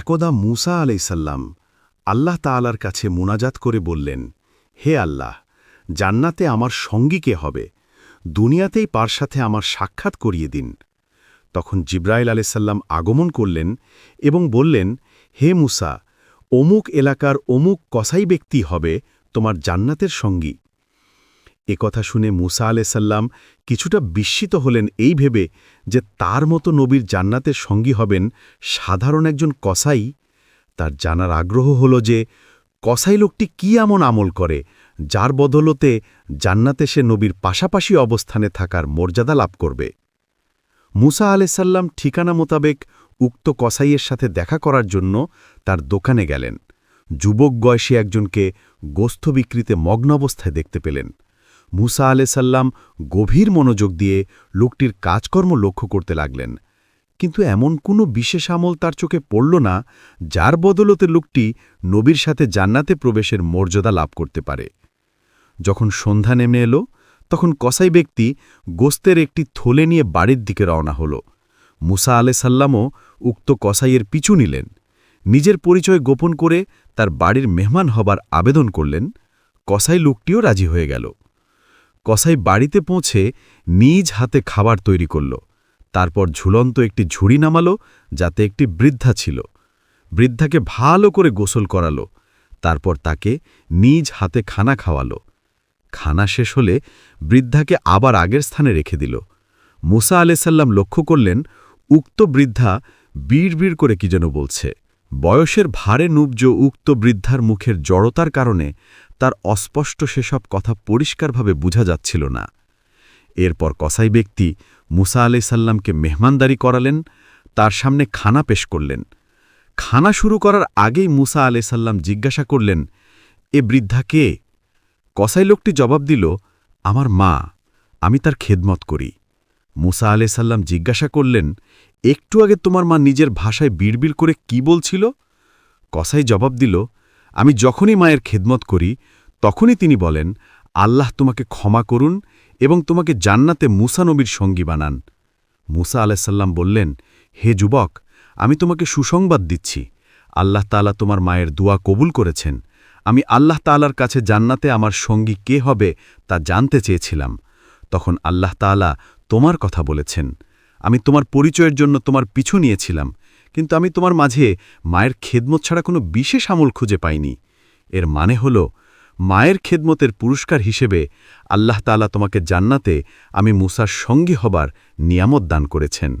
একদা মুসা আলাইসাল্লাম আল্লাহ তাআলার কাছে মোনাজাত করে বললেন, হে আল্লাহ, জান্নাতে আমার সঙ্গী কে হবে? দুনিয়াতেই পার সাথে আমার সাক্ষাৎ করিয়ে দিন। তখন জিব্রাইল আলাইসাল্লাম আগমন করলেন এবং বললেন, হে মুসা, অমুক এলাকার অমুক কসাই ব্যক্তি হবে তোমার জান্নাতের সঙ্গী। কথা শুনে মুসা আলাইসাল্লাম কিছুটা বিস্মিত হলেন এই ভেবে যে তার মতো নবীর জান্নাতের সঙ্গী হবেন সাধারণ একজন কসাই। তার জানার আগ্রহ হল যে কসাই লোকটি কি এমন আমল করে যার বদলতে জান্নাতে সে নবীর পাশাপাশি অবস্থানে থাকার মর্যাদা লাভ করবে। মুসা আলাইসাল্লাম ঠিকানা মোতাবেক উক্ত কসাইয়ের সাথে দেখা করার জন্য তার দোকানে গেলেন। যুবক বয়সী একজনকে গোস্থ বিক্রিতে মগ্ন অবস্থায় দেখতে পেলেন। মুসা আলাইসাল্লাম গভীর মনোযোগ দিয়ে লোকটির কাজকর্ম লক্ষ্য করতে লাগলেন। কিন্তু এমন কোনো বিশেষ আমল তার চোখে পড়ল না, যার বদলতে লোকটি নবীর সাথে জান্নাতে প্রবেশের মর্যাদা লাভ করতে পারে। যখন সন্ধ্যা নেমে এলো, তখন কসাই ব্যক্তি গোস্তের একটি থলে নিয়ে বাড়ির দিকে রওনা হল। মুসা আলে সাল্লামও উক্ত কসাইয়ের পিছু নিলেন। নিজের পরিচয় গোপন করে তার বাড়ির মেহমান হবার আবেদন করলেন। কসাই লোকটিও রাজি হয়ে গেল। কসাই বাড়িতে পৌঁছে নিজ হাতে খাবার তৈরি করল। তারপর ঝুলন্ত একটি ঝুড়ি নামালো, যাতে একটি বৃদ্ধা ছিল। বৃদ্ধাকে ভালো করে গোসল করালো। তারপর তাকে নিজ হাতে খানা খাওয়ালো। খানা শেষ হলে বৃদ্ধাকে আবার আগের স্থানে রেখে দিল। মুসা আলাইসাল্লাম লক্ষ্য করলেন, উক্ত বৃদ্ধা বীড় করে কি যেন বলছে। বয়সের ভারে নুব্জ উক্ত বৃদ্ধার মুখের জড়তার কারণে তার অস্পষ্ট সেসব কথা পরিষ্কারভাবে বোঝা যাচ্ছিল না। এরপর কসাই ব্যক্তি মুসা আলাইসাল্লামকে মেহমানদারি করালেন, তার সামনে খানা পেশ করলেন। খানা শুরু করার আগেই মুসা আলাইসাল্লাম জিজ্ঞাসা করলেন, এ বৃদ্ধা কে? কসাই লোকটি জবাব দিল, আমার মা, আমি তার খেদমত করি। মুসা আলাইসাল্লাম জিজ্ঞাসা করলেন, একটু আগে তোমার মা নিজের ভাষায় বিড়বিড় করে কি বলছিল? কসাই জবাব দিল আমি যখনই মায়ের খেদমত করি, তখনই তিনি বলেন, আল্লাহ তোমাকে ক্ষমা করুন এবং তোমাকে জান্নাতে মুসা নবীর সঙ্গী বানান। মুসা আলাইসাল্লাম বললেন, হে যুবক, আমি তোমাকে সুসংবাদ দিচ্ছি। আল্লাহ তালা তোমার মায়ের দোয়া কবুল করেছেন। আমি আল্লাহ তালার কাছে জান্নাতে আমার সঙ্গী কে হবে তা জানতে চেয়েছিলাম। তখন আল্লাহ তালা তোমার কথা বলেছেন। আমি তোমার পরিচয়ের জন্য তোমার পিছু নিয়েছিলাম। কিন্তু আমি তোমার মাঝে মায়ের খেদমত ছাড়া কোনো বিশেষ আমল খুঁজে পাইনি। এর মানে হল, মায়ের খেদমতের পুরস্কার হিসেবে আল্লাহ তালা তোমাকে জান্নাতে আমি মুসার সঙ্গী হবার নিয়ামত দান করেছেন।